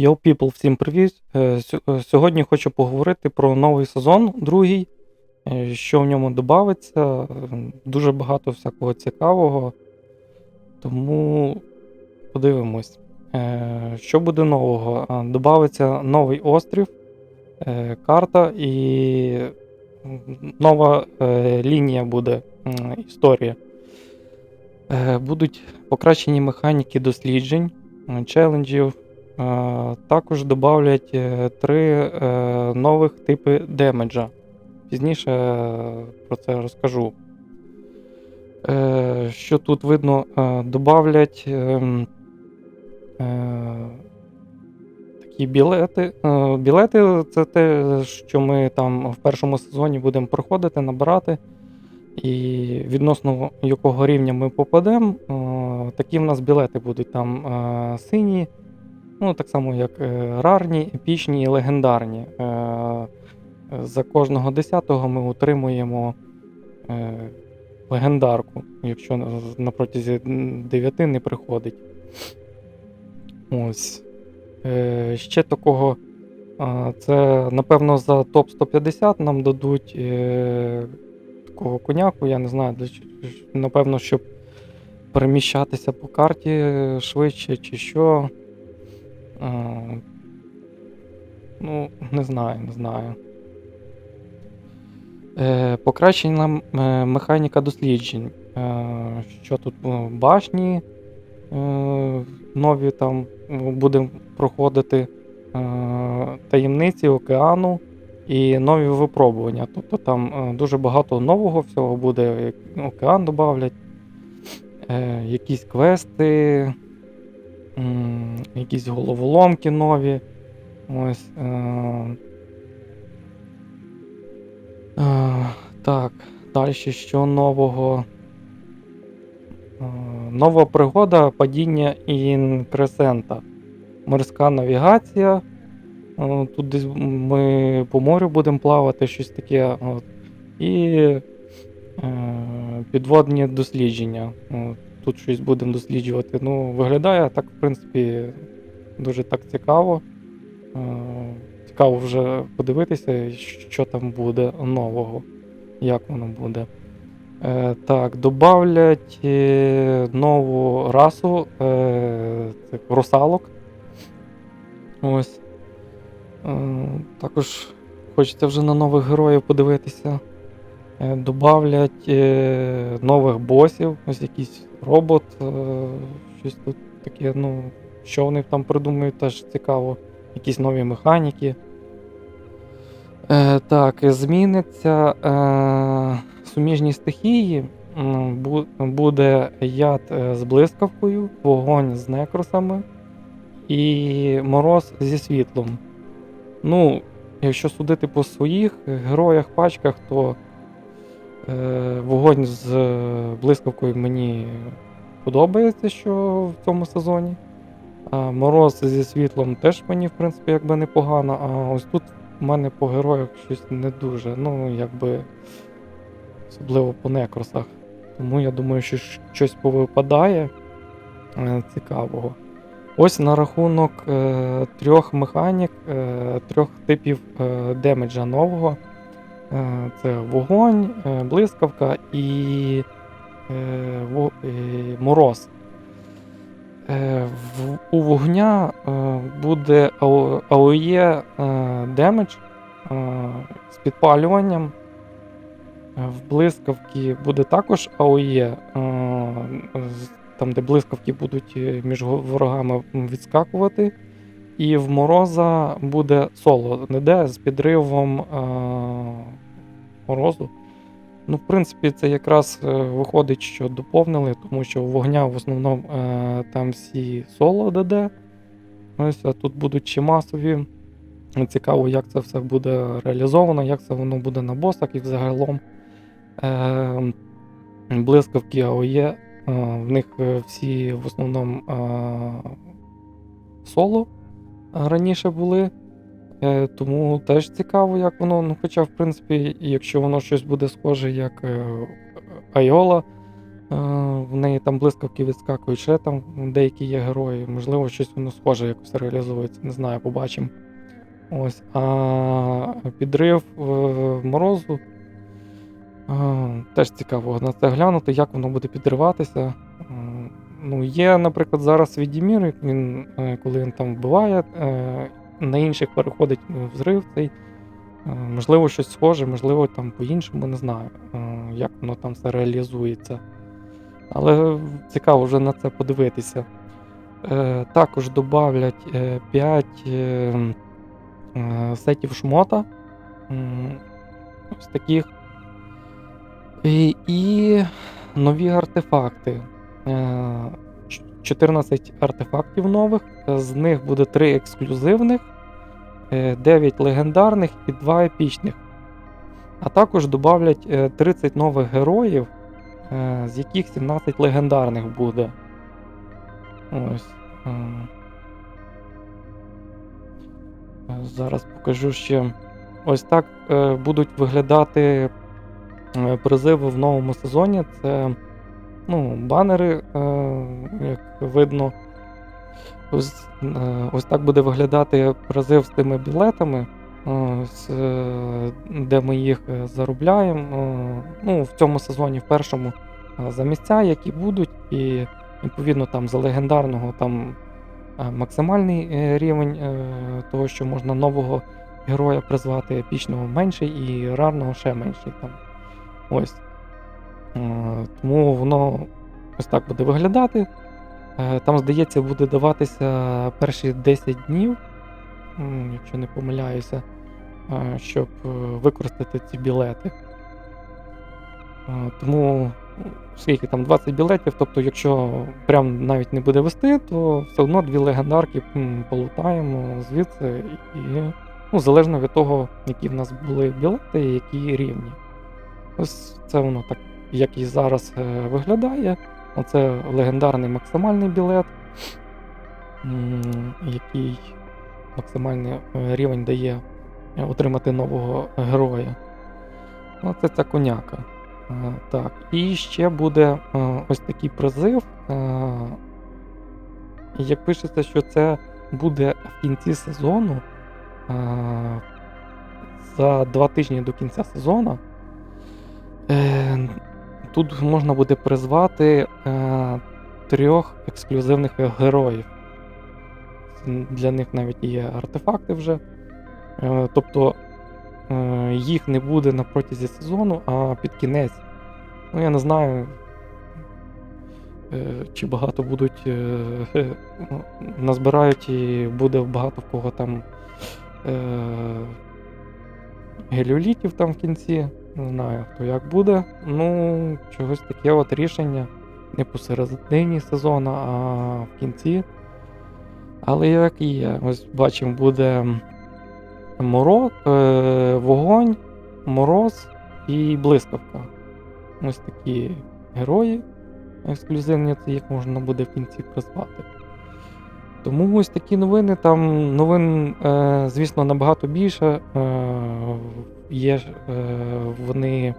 Yo people, всім привіт! Е, е, Сьогодні хочу поговорити про новий сезон, другий, е, що в ньому додається. Дуже багато всякого цікавого. Тому подивимось, що буде нового. Добавиться новий острів, карта і нова лінія буде історія. Будуть покращені механіки досліджень, челенджів. Е, Також додавлять е, три е, нових типи демеджа. Пізніше про це розкажу. Що тут видно, додавлять ем, такі білети. Білети це те, що ми там в першому сезоні будемо проходити, набирати. І відносно якого рівня ми попадемо, такі в нас білети будуть там сині, ну так само як е, рарні, епічні і легендарні. Е, За кожного десятого ми отримуємо е, легендарку, якщо на- протязі 9 не приходить. Ось. Ще такого. Це, напевно, за топ 150 нам дадуть е, такого коняку, я не знаю, для напевно, щоб переміщатися по карті швидше чи що. Ну, не знаю, не знаю. Е, Покращена е, механіка досліджень. Е, Що тут башні нові там будемо проходити таємниці океану і нові випробування. Тобто там дуже багато нового всього буде, океан додавлять, якісь квести, якісь головоломки нові. Ось. Е, е, так, далі що нового? Е, Нова пригода падіння інкресента. Морська навігація. Е, Тут десь ми по морю будемо плавати, щось таке. От. І е, підводні дослідження. От. Тут щось будемо досліджувати. Ну, виглядає так, в принципі, дуже так цікаво. Е, Цікаво вже подивитися, що там буде нового, як воно буде. Е, так, добавлять е, нову расу цих русалок. Ось. Також хочеться вже на нових героїв подивитися. Е, добавлять е, нових босів, ось якийсь робот, е, щось тут таке, ну, що вони там придумають, теж цікаво. Якісь нові механіки. Так, зміниться суміжні стихії. Бу- Буде яд з блискавкою, вогонь з некросами і мороз зі світлом. Ну, якщо судити по своїх героях, пачках, то вогонь з е, блискавкою мені подобається, що в цьому сезоні. Мороз зі світлом теж мені, в принципі, якби непогано. А ось тут у мене по героях щось не дуже. Ну, якби. Особливо по некросах. Тому я думаю, що щось повипадає е, цікавого. Ось на рахунок е, трьох механік, е, трьох типів е, демеджа нового. Е, це вогонь, е, блискавка і, е, мороз. У вогня буде АО- АОЄ демедж з підпалюванням. В блискавки буде також АОЄ, там, де блискавки будуть між ворогами відскакувати. І в мороза буде соло, не де з підривом е, морозу. Ну, в принципі, це якраз е, виходить, що доповнили, тому що вогня в основному е, там всі соло ДД. Ось, а тут будуть ще масові. Цікаво, як це все буде реалізовано, як це воно буде на босах і взагалом. Е, блискавки АОЄ, е, в них е, всі в основному е, соло раніше були. Е, тому теж цікаво, як воно. Ну, хоча, в принципі, якщо воно щось буде схоже, як е, Айола, в неї там блискавки відскакують, ще там деякі є герої. Можливо, щось воно схоже якось реалізується, не знаю, побачимо. Ось. А підрив е, морозу. е, Теж цікаво на це глянути, як воно буде підриватися. Ну, є, наприклад, зараз Відімір, він, е, коли він там вбиває, е, на інших переходить е, взрив цей. Е, Можливо, щось схоже, можливо, там по-іншому, не знаю, як воно там все реалізується. Але цікаво вже на це подивитися. Також додавлять 5 сетів шмота. Ось таких. І нові артефакти. Е, ч- 14 артефактів нових, е, з них буде 3 ексклюзивних, 9 легендарних і 2 епічних. А також додавлять е, 30 нових героїв, е, з яких 17 легендарних буде. Ось. е. Е, Зараз покажу ще. Ось так е, будуть виглядати е, призиви в новому сезоні. Це ну, банери, е, як видно. Ось, е, ось так буде виглядати призив з тими білетами, з, е, де ми їх заробляємо. Е, ну, в цьому сезоні, в першому, е, за місця, які будуть, і відповідно там за легендарного там е, максимальний е, рівень е, того, що можна нового героя призвати, епічного менший і рарного ще менший. Там. Ось. Е, Тому воно ось так буде виглядати. Е, Там, здається, буде даватися перші 10 днів, якщо не помиляюся, е, щоб використати ці білети. Тому скільки там 20 білетів, тобто, якщо прям навіть не буде вести, то все одно дві легендарки полутаємо звідси, і ну, залежно від того, які в нас були білети і які рівні. Ось це воно так, як і зараз е, виглядає. Оце легендарний максимальний білет, який максимальний е, рівень дає е, отримати нового героя. Ну, це ця коняка. Так, і ще буде ось такий призив. Як пишеться, що це буде в кінці сезону. За два тижні до кінця сезону. Тут можна буде призвати е, трьох ексклюзивних героїв. Для них навіть є артефакти вже. Е, тобто е, їх не буде на протязі сезону, а під кінець. Ну, я не знаю, е, чи багато будуть. Е, е, назбирають і буде багато в кого там е, геліолітів там в кінці. Не знаю, хто як буде. Ну, чогось таке от рішення. Не посередині сезону, а в кінці. Але як і є, ось бачимо, буде мороз, е, вогонь, мороз і блискавка. Ось такі герої ексклюзивні, це їх можна буде в кінці призвати. Тому ось такі новини. Там новин, е, звісно, набагато більше. Е, є е, вони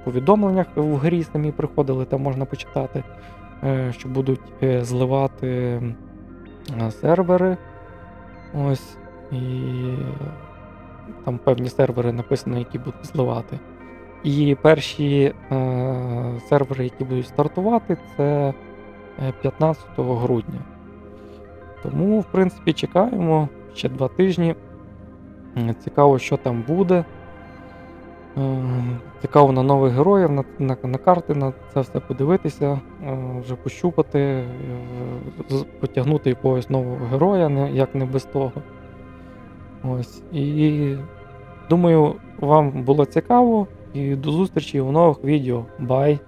в повідомленнях в грі самі приходили, там можна почитати, е, що будуть е, зливати сервери. Ось. І там певні сервери написано, які будуть зливати. І перші е, сервери, які будуть стартувати, це е, 15 грудня. Тому, в принципі, чекаємо ще два тижні. Цікаво, що там буде. Цікаво на нових героїв, на, на, на карти, на це все подивитися, е, вже пощупати, е, потягнути якогось нового героя, як не без того. Ось. І думаю, вам було цікаво. І до зустрічі у нових відео. Бай!